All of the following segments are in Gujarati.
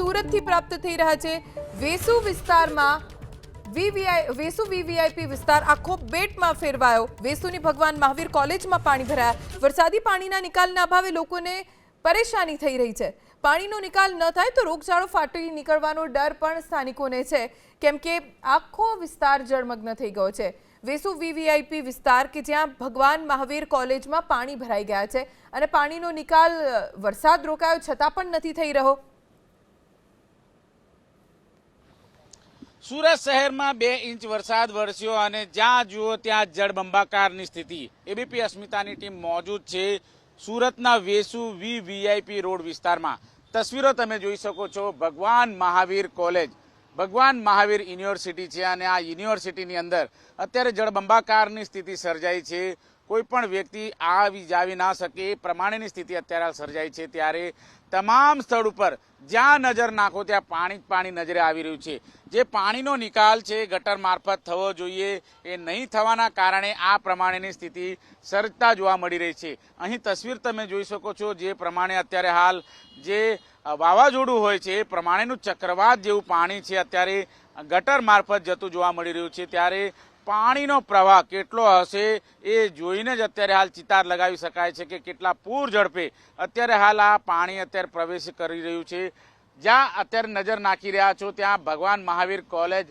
સુરતથી પ્રાપ્ત થઈ રહ્યા છે. વેસુ વિસ્તારમાં વીવીઆઈ, વેસુ વીવીઆઈપી વિસ્તાર આખો બેટમાં ફેરવાયો. વેસુની ભગવાન મહાવીર કોલેજમાં પાણી ભરાયા. વરસાદી પાણીના નિકાલના અભાવે લોકોને પરેશાની થઈ રહી છે. પાણીનો નિકાલ ન થાય તો રોગચાળો ફાટી નીકળવાનો ડર પણ સ્થાનિકોને છે. કેમ કે આખો વિસ્તાર જળમગ્ન થઈ ગયો છે. વેસુ વીવીઆઈપી વિસ્તાર કે જ્યાં ભગવાન મહાવીર કોલેજમાં પાણી ભરાઈ ગયા છે અને પાણીનો નિકાલ વરસાદ રોકાયો છતાં પણ નથી થઈ રહ્યો. સુરત શહેરમાં બે ઇંચ વરસાદ વરસ્યો અને જ્યાં જુઓ ત્યાં જળબંબાકારની સ્થિતિ. એબીપી અસ્મિતાની ટીમ મોજૂદ છે સુરતના વેસુ વી વીઆઈપી રોડ વિસ્તારમાં. તસવીરો તમે જોઈ શકો છો ભગવાન મહાવીર કોલેજ. ભગવાન મહાવીર યુનિવર્સિટી છે અને આ યુનિવર્સિટીની અંદર અત્યારે જળબંબાકારની સ્થિતિ સર્જાઈ છે. કોઈ પણ વ્યક્તિ આવી જાવી ના શકે એ પ્રમાણેની સ્થિતિ અત્યારે સર્જાય છે. ત્યારે તમામ સ્થળ ઉપર જ્યાં નજર નાખો ત્યાં પાણી જ પાણી નજરે આવી રહ્યું છે. જે પાણીનો નિકાલ છે ગટર મારફત થવો જોઈએ. એ નહીં થવાના કારણે આ પ્રમાણેની સ્થિતિ સર્જતા જોવા મળી રહી છે. અહીં તસવીર તમે જોઈ શકો છો જે પ્રમાણે અત્યારે હાલ જે વાવાઝોડું હોય છે એ પ્રમાણેનું ચક્રવાત જેવું પાણી છે અત્યારે ગટર મારફત જતું જોવા મળી રહ્યું છે. ત્યારે પાણીનો પ્રવાહ કેટલો હશે એ જોઈને જ અત્યારે હાલ ચિતાર લગાવી શકાય છે કે કેટલા પૂર ઝડપે અત્યારે હાલ આ પાણી અત્યારે પ્રવેશ કરી રહ્યું છે. જ્યાં અત્યારે નજર નાખી રહ્યા છો, ત્યાં ભગવાન મહાવીર કોલેજ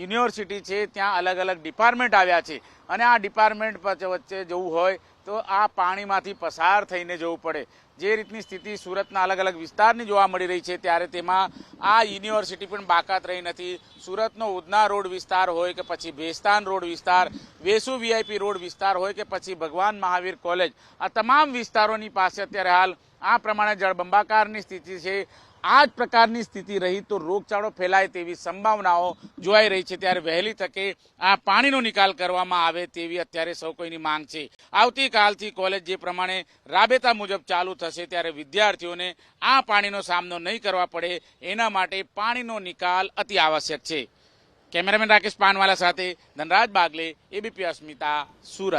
યુનિવર્સિટી છે, ત્યાં અલગ અલગ ડિપાર્ટમેન્ટ આવ્યા છે. અને આ ડિપાર્ટમેન્ટ વચ્ચે જવું હોય તો આ પાણીમાંથી પસાર થઈને જવું પડે. જે રીતની સ્થિતિ સુરતના અલગ અલગ વિસ્તારની જોવા મળી રહી છે, ત્યારે તેમાં આ યુનિવર્સિટી પણ બાકાત રહી નથી. સુરતનો ઉધના રોડ વિસ્તાર હોય કે પછી ભેસ્તાન રોડ વિસ્તાર, વેસુ વીઆઈપી રોડ વિસ્તાર હોય કે પછી ભગવાન મહાવીર કોલેજ, આ તમામ વિસ્તારોની પાસે અત્યારે હાલ આ પ્રમાણે જળબંબાકારની સ્થિતિ છે. આ જ પ્રકારની સ્થિતિ રહી તો રોગચાળો ફેલાય તેવી સંભાવનાઓ જોવાઈ રહી છે. ત્યારે વહેલી તકે આ પાણીનો નિકાલ કરવામાં આવે તેવી અત્યારે સૌ કોઈની માંગ છે. આવતીકાલથી કોલેજ જે પ્રમાણે રાબેતા મુજબ ચાલુ થશે ત્યારે વિદ્યાર્થીઓને આ પાણીનો સામનો નહીં કરવા પડે એના માટે પાણીનો નિકાલ અતિ આવશ્યક છે. કેમેરામેન રાકેશ પાનવાલા સાથે ધનરાજ બાગલે, એબીપી અસ્મિતા, સુરત.